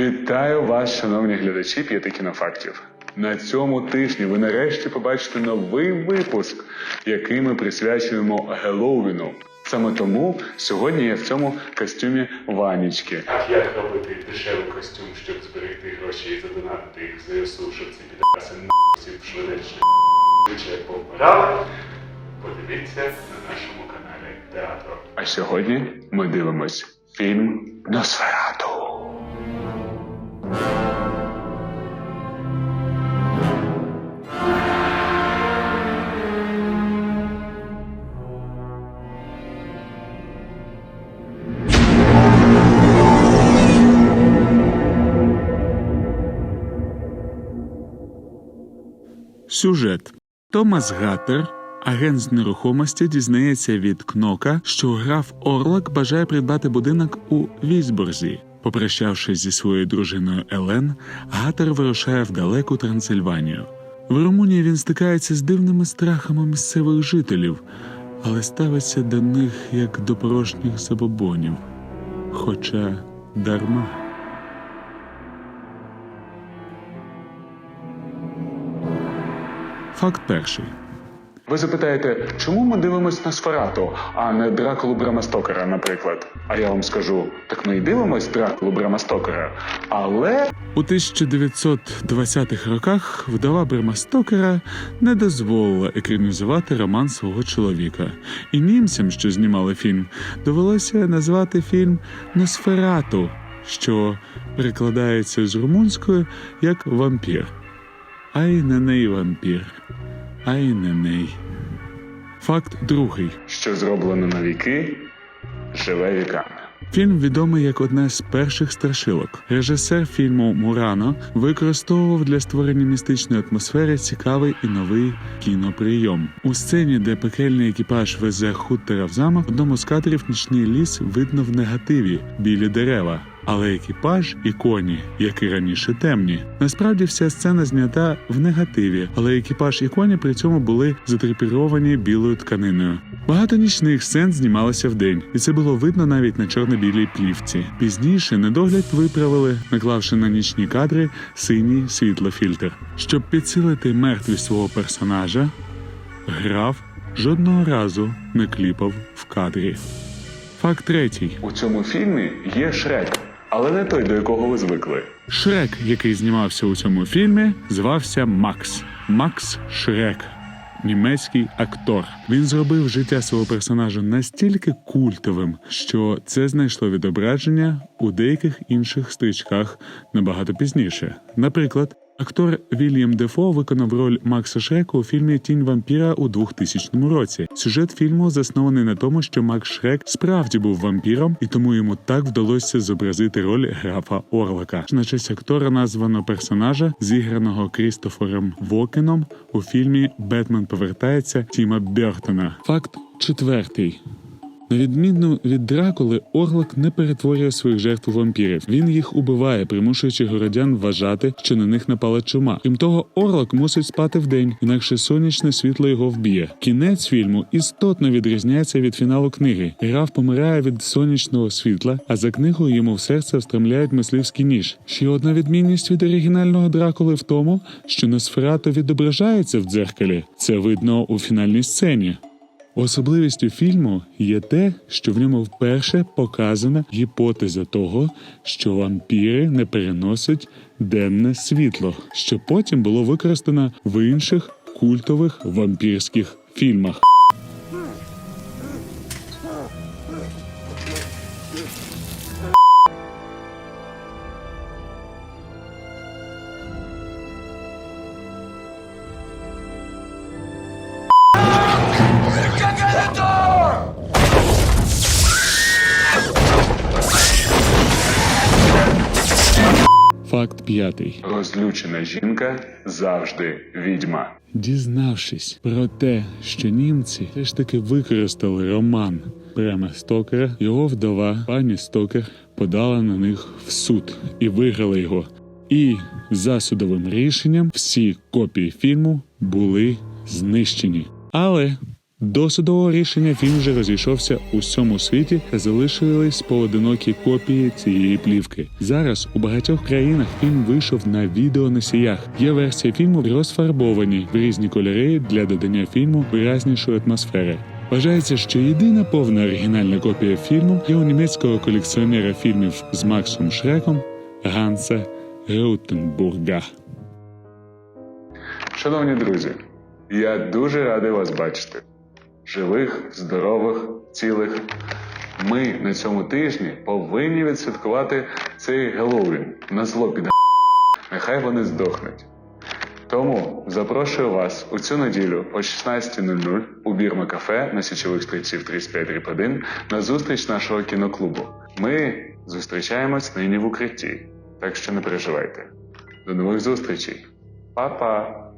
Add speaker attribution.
Speaker 1: Вітаю вас, шановні глядачі п'яти кінофактів. На цьому тижні ви нарешті побачите новий випуск, який ми присвячуємо Геловіну. Саме тому сьогодні я в цьому костюмі Ванічки.
Speaker 2: А як робити дешевий костюм, щоб зберегти гроші і задонатити їх ЗСУ, щоб ці підаси всі швидше звичай повмирали? Подивіться на нашому каналі Театро.
Speaker 1: А сьогодні ми дивимось фільм Носферату.
Speaker 3: Сюжет Томас Гаттер, агент з нерухомості, дізнається від Кнока, що граф Орлак бажає придбати будинок у Візборзі. Попрощавшись зі своєю дружиною Елен, Гаттер вирушає в далеку Трансильванію. В Румунії він стикається з дивними страхами місцевих жителів, але ставиться до них як до порожніх забобонів. Хоча дарма. Факт перший.
Speaker 1: Ви запитаєте, чому ми дивимось на Сферату, а не Дракулу Брама Стокера, наприклад? А я вам скажу, так ми і дивимось Дракулу Брама Стокера. Але
Speaker 3: У 1920-х роках вдова Брема Стокера не дозволила екранізувати роман свого чоловіка, і німцям, що знімали фільм, довелося назвати фільм Носферату, що перекладається з румунської як вампір. Ай не ней вампір. Ай не ней. Факт другий.
Speaker 1: що зроблено на віки, живе віками.
Speaker 3: Фільм відомий як одне з перших страшилок. Режисер фільму Мурано використовував для створення містичної атмосфери цікавий і новий кіноприйом. У сцені, де пекельний екіпаж везе Хуттера в замок, в одному з кадрів нічний ліс видно в негативі білі дерева. Але екіпаж і коні, як і раніше, темні. Насправді вся сцена знята в негативі, але екіпаж і коні при цьому були затрепіровані білою тканиною. Багато нічних сцен знімалося вдень, і це було видно навіть на чорно-білій плівці. Пізніше недогляд виправили, наклавши на нічні кадри синій світлофільтр. Щоб підсилити мертвість свого персонажа, граф жодного разу не кліпав в кадрі. Факт третій.
Speaker 1: У цьому фільмі є Шрек, але не той, до якого ви звикли.
Speaker 3: Шрек, який знімався у цьому фільмі, звався Макс. Макс Шрек. Німецький актор. Він зробив життя свого персонажа настільки культовим, що це знайшло відображення у деяких інших стрічках набагато пізніше. Наприклад, актор Вільям Дефо виконав роль Макса Шрека у фільмі Тінь вампіра у 2000 році. Сюжет фільму заснований на тому, що Макс Шрек справді був вампіром, і тому йому так вдалося зобразити роль графа Орлака. На честь актора названо персонажа, зіграного Крістофером Вокеном у фільмі Бетмен повертається Тіма Бертона. Факт четвертий. На відміну від Дракули, Орлак не перетворює своїх жертв у вампірів. Він їх убиває, примушуючи городян вважати, що на них напала чума. Крім того, Орлак мусить спати вдень, інакше сонячне світло його вб'є. Кінець фільму істотно відрізняється від фіналу книги. Граф помирає від сонячного світла, а за книгою йому в серце встромляють мисливський ніж. Ще одна відмінність від оригінального Дракули в тому, що Носферату відображається в дзеркалі. Це видно у фінальній сцені. Особливістю фільму є те, що в ньому вперше показана гіпотеза того, що вампіри не переносять денне світло, що потім було використано в інших культових вампірських фільмах. Факт п'ятий.
Speaker 1: Розлючена жінка завжди відьма.
Speaker 3: Дізнавшись про те, що німці все ж таки використали роман Брема Стокера, його вдова пані Стокер подала на них в суд і виграла його. І за судовим рішенням всі копії фільму були знищені. Але До судового рішення фільм вже розійшовся у всьому світі та залишились поодинокі копії цієї плівки. Зараз у багатьох країнах фільм вийшов на відеоносіях. Є версії фільму розфарбовані в різні кольори для додання фільму виразнішої атмосфери. Вважається, що єдина повна оригінальна копія фільму є у німецького колекціонера фільмів з Максом Шреком Ганса Реутенбурга.
Speaker 1: Шановні друзі, я дуже радий вас бачити. Живих, здорових, цілих. Ми на цьому тижні повинні відсвяткувати цей Геловін на зло під Нехай вони здохнуть. Тому запрошую вас у цю неділю о 16.00 у Бірма кафе на січових стрільців 35 1 на зустріч нашого кіноклубу. Ми зустрічаємось нині в укритті, так що не переживайте. До нових зустрічей. Па-па!